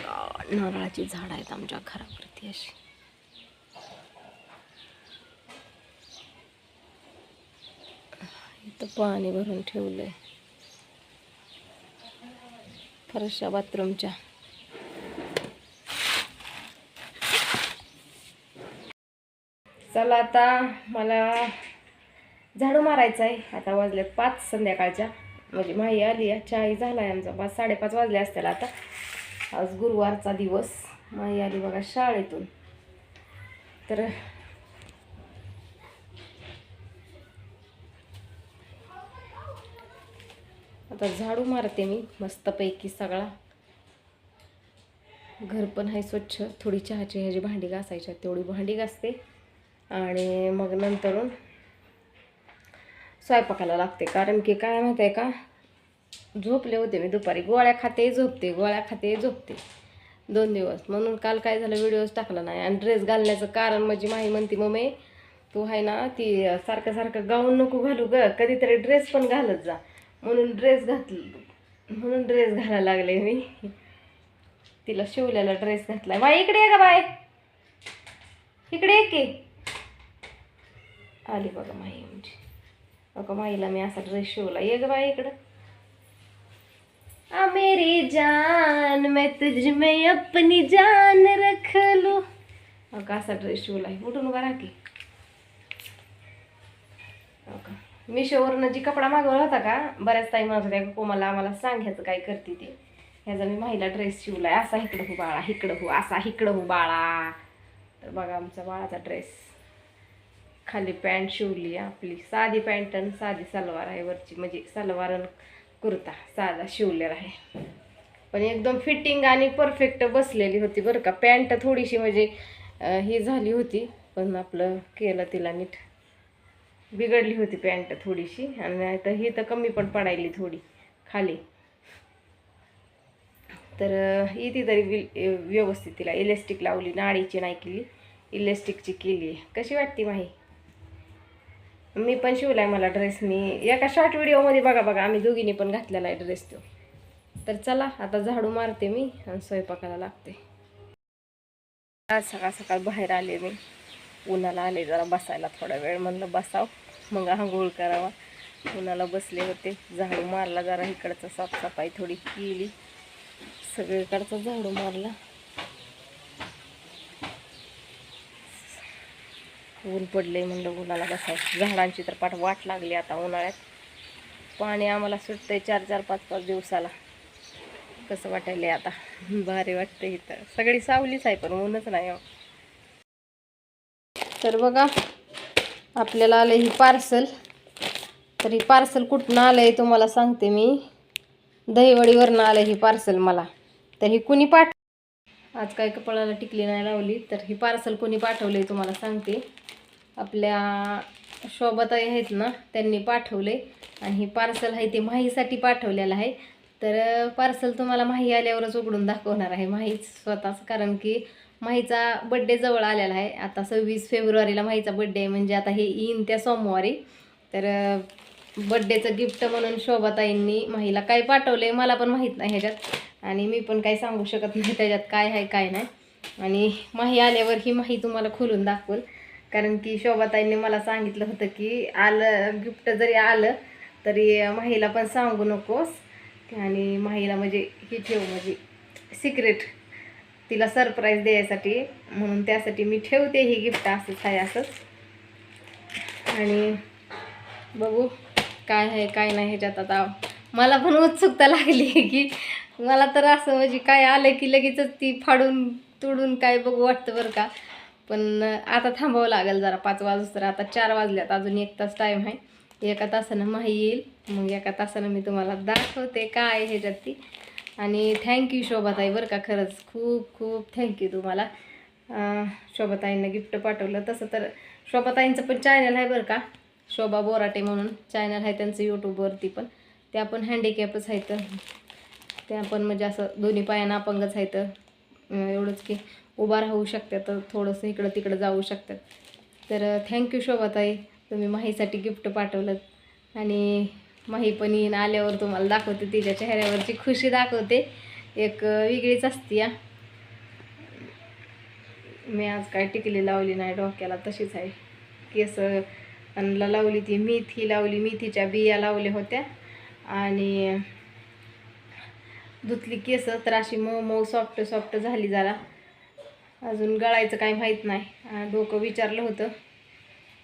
नारळाची झाड आहेत आमच्या घरावरती अशी. इथं पाणी भरून ठेवलंय. फरशा बाथरूमच्या. चला आता मला झाडू मारायचं आहे आता वाजले पाच संध्याकाळच्या. म्हणजे माही आली आहे. चहाही झाला आहे आमचा. पाच साडेपाच वाजले असतील आता. आज गुरुवारचा दिवस. माई आली बघा शाळेतून. तर आता झाडू मारते मी मस्तपैकी सगळा. घर पण आहे स्वच्छ. थोडी चहाची ह्याची भांडी घासायच्या तेवढी भांडी घासते. आणि मग नंतरून स्वयंपाकाला लागते. कारण की काय माहिती आहे का? झोपले होते मी दुपारी. गोळ्या खाते झोपते गोळ्या खाते झोपते. दोन दिवस. म्हणून काल काय झालं व्हिडिओज टाकला नाही. आणि ड्रेस घालण्याचं कारण माझी माही म्हणते मम्मी तू आहे ना ती सारखं सारखं गाऊन नको घालू ग. कधीतरी ड्रेस पण घालत जा. म्हणून ड्रेस घातल म्हणून ड्रेस घालायला लागले मी. तिला शिवलेला ड्रेस घातलाय. बाय इकडे आहे का बाय इकडे की. आली बघा माई म्हणजे. बघा माईला मी असा ड्रेस शिवला. ये ग बाई इकडं. आ मेरी जान मैं तुझ में अपनी जान रख लू। अगं असा ड्रेस शिवला आहे उठून उभा राखी की. मिशोवरनं जी कपडा मागवला होता का बऱ्याच ताई म्हणत होत्या कोमाला आम्हाला सांग ह्याचं काय करते ते. ह्याचा मी महिला ड्रेस शिवलाय असा इकडं हो बाळा इकडं हो असा इकडं हो बाळा. तर बघा आमचा बाळाचा ड्रेस खाली पॅन्ट शिवली आपली. साधी पॅन्ट आणि साधी सलवार आहे वरची. म्हणजे सलवार आणि कुर्ता साधा शिवलेला आहे. पण एकदम फिटिंग आणि परफेक्ट बसलेली होती बरं का. पॅन्ट थोडीशी म्हणजे ही झाली होती पण आपलं केलं तिला नीट. बिघडली होती पॅन्ट थोडीशी आणि तर ही तर कमी पण पडायली थोडी खाली. तर इथे तरी विल व्यवस्थित तिला इलेस्टिक लावली नाडीची नाही केली इलेस्टिकची केली. कशी वाटते माही? मी पण शिवला आहे मला ड्रेस मी एका शॉर्ट व्हिडिओमध्ये बघा बघा आम्ही दोघींनी पण घातलेला आहे ड्रेस तो. तर चला आता झाडू मारते मी आणि स्वयंपाकाला लागते. आज सकाळ सकाळ बाहेर आले मी. उन्हाला आले जरा बसायला थोडा वेळ. म्हणलं बसाव. मग आंघोळ करावा. उन्हाला बसले होते. झाडू मारला जरा इकडचं साफसफाई थोडी केली. सगळीकडचं झाडू मारला. ऊन पडले म्हणलं उन्हाला बसायचं. झाडांची तर पाठ वाट लागली आता उन्हाळ्यात. पाणी आम्हाला सुटतंय चार चार पाच पाच दिवसाला. कसं वाटायला आता? भारी वाटतं इथं. सगळी सावलीच आहे पण ऊनच नाही हो. तर बघा आपल्याला आलं ही पार्सल. तर ही पार्सल कुठनं आलं आहे तुम्हाला सांगते मी. दहीवडीवरनं आलं ही पार्सल मला. तर ही कुणी पाठ आज काय कपाळाला टिकली नाही लावली तर ही पार्सल कोणी पाठवलं आहे तुम्हाला सांगते. आपल्या शोभाताई आहेत ना त्यांनी पाठवले. आणि हे पार्सल आहे ते माहीसाठी पाठवलेलं आहे. तर पार्सल तुम्हाला माही आल्यावरच उघडून दाखवणार आहे. माहीच स्वतःच कारण की माहीचा बड्डे जवळ आलेला आहे. आता सव्वीस फेब्रुवारीला माहीचा बड्डे आहे म्हणजे आता हे येईन त्या सोमवारी. तर बड्डेचं गिफ्ट म्हणून शोभाताईंनी माहीला काय पाठवलं मला पण माहीत नाही ह्याच्यात. आणि मी पण काही सांगू शकत नाही त्याच्यात काय आहे काय नाही. आणि माही आल्यावर ही माही तुम्हाला खोलून दाखवल. कारण की शोभाताईंनी मला सांगितलं होतं की आलं गिफ्ट जरी आलं तरी माहीला पण सांगू नकोस. आणि माहीला म्हणजे ही ठेव म्हणजे सिक्रेट तिला सरप्राईज द्यायसाठी म्हणून त्यासाठी मी ठेवते ही गिफ्ट असंच आहे असंच. आणि बघू काय आहे काय नाही ह्याच्यात आता. मला पण उत्सुकता लागली की मला तर असं म्हणजे काय आलं की लगेचच ती फाडून तोडून काय बघू वाटतं बरं का. पण आता थांबावं लागेल जरा पाच वाजता तर आता चार वाजल्यात अजून एक तास टाईम आहे. एका तासानं माही येईल मग एका तासानं मी तुम्हाला दाखवते काय आहे ह्याच्यात ती. आणि थँक्यू शोभाताई बरं का खरंच खूप खूप थँक्यू तुम्हाला. शोभाताईंना गिफ्ट पाठवलं. तसं तर शोभाताईंचं पण चॅनल आहे बरं का शोभा बोराटे म्हणून चॅनल आहे त्यांचं यूट्यूबवरती पण. त्या पण हँडिकॅपच आहेत. त्या पण म्हणजे असं दोन्ही पायानं अपंगच आहेत. एवढंच की उभा राहू शकतात तर थोडंसं इकडं तिकडं जाऊ शकतात तर थँक्यू शोभाताई तुम्ही माहीसाठी गिफ्ट पाठवलं आणि माही पण येईन आल्यावर तुम्हाला दाखवते तिच्या चेहऱ्यावरची खुशी दाखवते. एक वेगळीच असती या मी आज काय टिकली लावली नाही डोक्याला तशीच आहे. केस आणला लावली ती मेथी लावली मेथीच्या बिया लावल्या होत्या. आणि धुतली केस तर अशी मऊ मऊ सॉफ्ट सॉफ्ट झाली जरा. अजून गळायचं काही माहीत नाही. डोकं विचारलं होतं.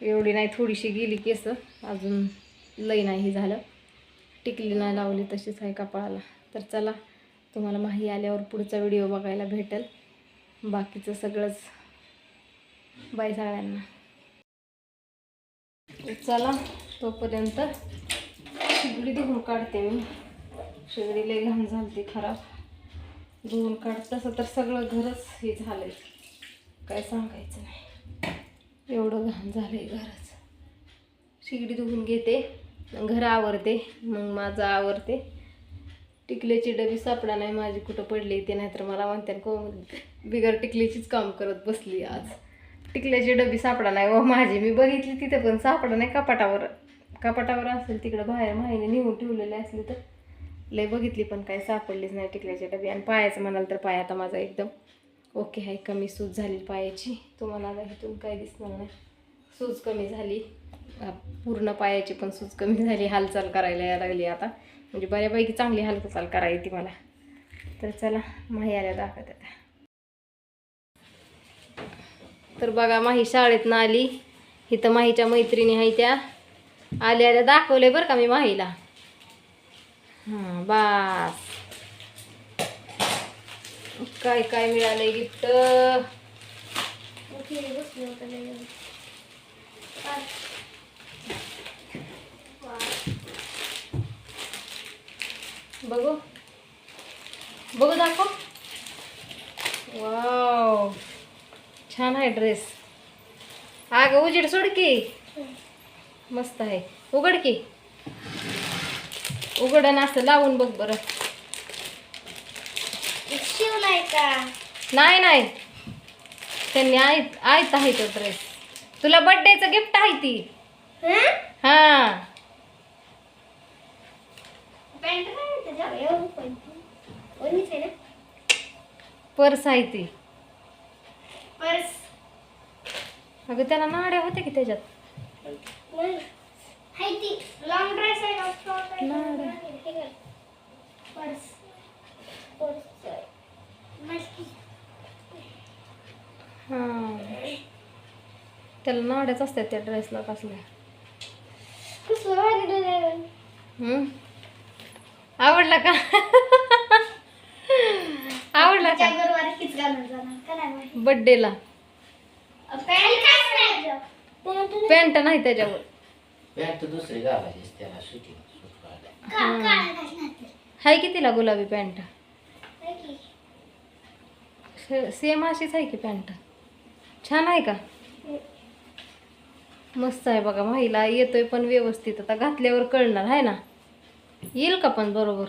एवढी नाही थोडीशी गेली केस. अजून लई नाही हे झालं. टिकली नाही लावली तशीच आहे कपाळाला. तर चला तुम्हाला माही आल्यावर पुढचा व्हिडिओ बघायला भेटेल. बाकीचं सगळंच बाय सगळ्यांना चला तोपर्यंत शिगडी धुवून काढते मी. शेगडी लई घाण ती खराब. धुवून काढ तसं तर सगळं घरच हे झालंय. काय सांगायचं नाही. एवढं घाण झालंय घरच. शेगडी धुवून घेते घर आवरते मग माझं आवरते. टिकल्याची डबी सापडा नाही माझी कुठं पडली ते नाहीतर मला म्हणते को बिगर टिकलीचीच काम करत बसली आज. टिकल्याची डबी सापडा नाही व माझी मी बघितली तिथे पण सापडा नाही कपाटावर कपाटावर असेल तिकडं बाहेर माहिने नेऊन ठेवलेले असले तर. लय बघितली पण काही सापडलीच नाही टिकल्याची डबी. आणि पायाचं म्हणाल तर पाय आता माझा एकदम. ओके आहे कमी सूज झाली पायाची. तुम्हाला आता इथून काही दिसणार नाही. सूज कमी झाली. पूर्ण पायाची पण सूज कमी झाली. हालचाल करायला यायला लागली आता. म्हणजे बऱ्यापैकी चांगली हालचाल करायची मला. तर चला माही आल्या दाखवत आता. तर बघा माही शाळेतनं आली. इथं माहीच्या मैत्रिणी आहे त्या. आल्या आल्या दाखवले बरं का मी माहीला. हाँ बास। काय काय मिळालंय गिफ्ट। बघू बघू दाखव वाव छान आहे ड्रेस। अगं उजेड सोड की। मस्त आहे उघड की। उघड आणि असं लावून बघ बरं. शिवलाय का? नाही नाही. त्यांनी आयत आयत आहे तो ड्रेस तुला बर्थडेचं गिफ्ट आहे ती. हा? पर्स आहे ती. पर्स. अगं त्याला नाड्या होत्या की त्याच्यात? त्याला नाड्याच असतात त्या ड्रेसला कसल्या? आवडला का? आवडला का? पॅन्ट पॅन्ट नाही त्याच्यावर. पॅन्ट दुसरी घालायची त्याला सुटी का काय घालणार आहे की तिला गुलाबी पॅन्ट? हाय की. सेम अशीच आहे की पॅन्ट? छान आहे का? मस्त आहे बघा महिला येतोय पण व्यवस्थित. आता घातल्यावर कळणार आहे ना? येईल का पण बरोबर?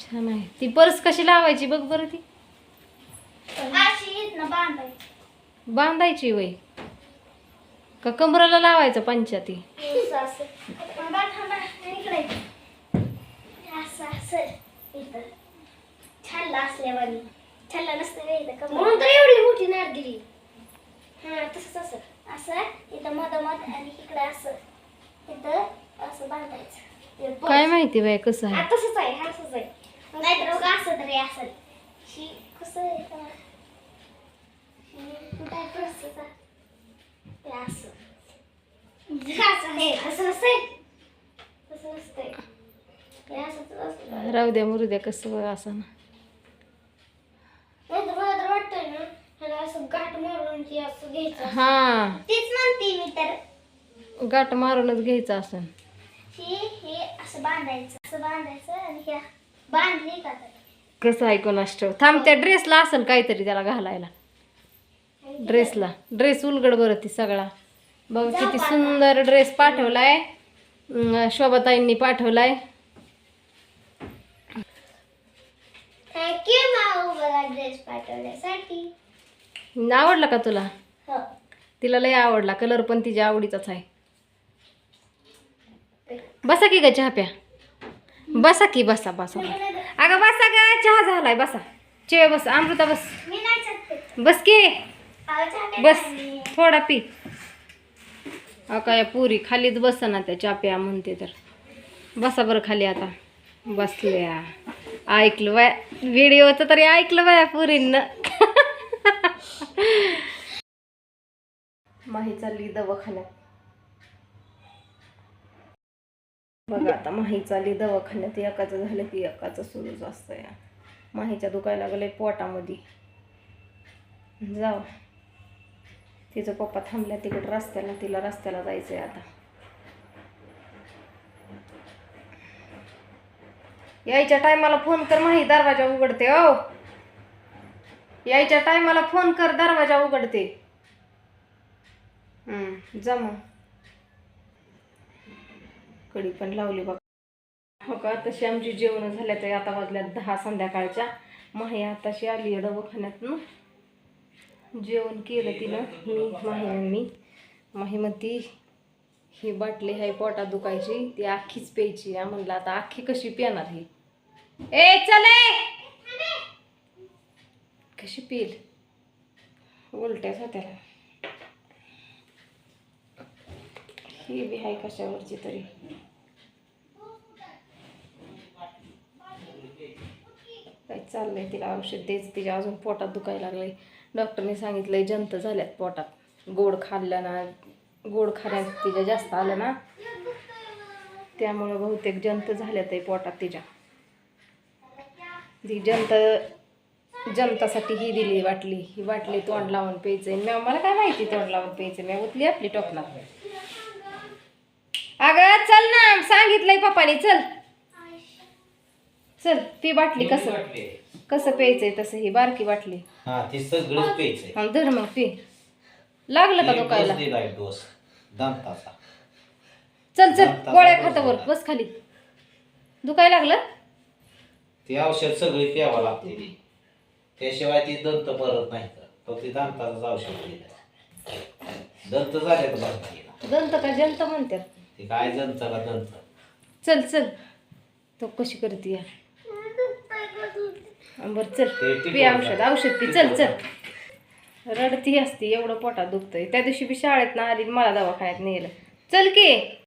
छान आहे. ती पर्स कशी लावायची बघ बरं ती. अशी इथनं बांधायची. बांधायची वय का कमराला लावायचं पंचाती. म्हणून तर एवढी मोठी नार दिली हा तसंच असं. असं इथं मधोमध आणि इकडे असं. इथं असं बांधायचं. काय माहिती बाय कसं हा आहे तसंच आहे हा असंच आहे. नाहीतर असं तरी असं कसं राहू द्या मुरू द्या कसं असं ना. गाठ मारून ते असं घ्यायचं हा. तेच म्हणते मी तर. गाठ मारूनच घ्यायचं असं. हे असं बांधायचं असं बांधायचं आणि बांधली का कसं ऐकून असतो थांब त्या ड्रेसला असेल काहीतरी त्याला घालायला. ड्रेसला. ड्रेस उलगड बरं ती सगळा. बघ किती सुंदर ड्रेस पाठवलाय. शोभाताईंनी पाठवलाय. आवडला का तुला? हो. तिला लय आवडला. कलर पण तिच्या आवडीचाच आहे. बसा की ग चहा प्या. बसा की बसा बसा अगं बसा ग चहा झालाय बसा. चे बस अमृता बस. बस की. बस थोडा पी. अका या पुरी खालीच बस ना त्या चाप्या म्हणते तर. बसा बरं खाली आता. बसल्या. ऐकलं बाय व्हिडिओचं तरी ऐकलं बाया पुरीनं. माही चालली दवाखान्यात. बघा आता माही चालली दवाखान्यात. एकाचं झालं की एकाचं सुरूच असतं या. माहीच्या दुखायला लागलंय पोटामध्ये. जाऊ. तिचं पप्पा थांबल्या तिकडे रस्त्याला तिला रस्त्याला जायचंय आता. यायच्या टायमाला फोन कर माही दरवाजा उघडते ओ यायच्या टायमाला फोन कर दरवाजा उघडते. हम्म, जा मग. कडी पण लावली बघ. हो का तशी आमची जेवण झाल्या तर आता वाजल्यात दहा संध्याकाळच्या. माही आताशी आली आहे दवाखान्यातनं. जेवण केलं तिनं. मी माही मी माहिमती ही बाटली आहे पोटात दुखायची ती आखीच प्यायची. या म्हणलं आता आखी कशी पिणार ही? ए चले कशी पिल उलट्याच होत्याला ही बी आहे कशावरची तरी. काय चाललंय तिला औषध द्यायचं तिच्या अजून पोटात दुखायला लागलंय. डॉक्टरने आहे जंत झाल्यात पोटात. गोड खाल्लं ना गोड खाण्यात तिच्या जास्त आलं ना त्यामुळं बहुतेक जंत झाल्यात आहे पोटात तिच्या. ती जंत जंतासाठी ही दिली वाटली. ही वाटली तोंड लावून प्यायचं मी मला काय माहिती तोंड लावून प्यायचं मी उतली आपली टोपणार अगं चल ना सांगितलंय पप्पानी चल. चल ती बाटली कसं? वाटते कसं प्यायचंय तसं ही बारकी बाटली हा ते सगळंच प्यायचंय. हा धर मग पी. लागलं का डोस दिलाय डोस. दंताचा चल चल दाताचा गोळ्या डोस खातावर. बस खाली. दुखायला लागलं? ते औषध सगळी प्यावं लागते ती. त्याशिवाय ती दंत भरत नाही तर. तो ती दंताचं औषध दिलं. दंत झाले तर बरं दंत का जंत म्हणतात? ते काय दंताला दंत? चल चल. तो कशी करते या बरं चल. पी औषध. औषध पी चल चल. रडती असती एवढं पोटात दुखतंय. त्या दिवशी बी शाळेत ना आली मला दवाखान्यात नेलं. चल की.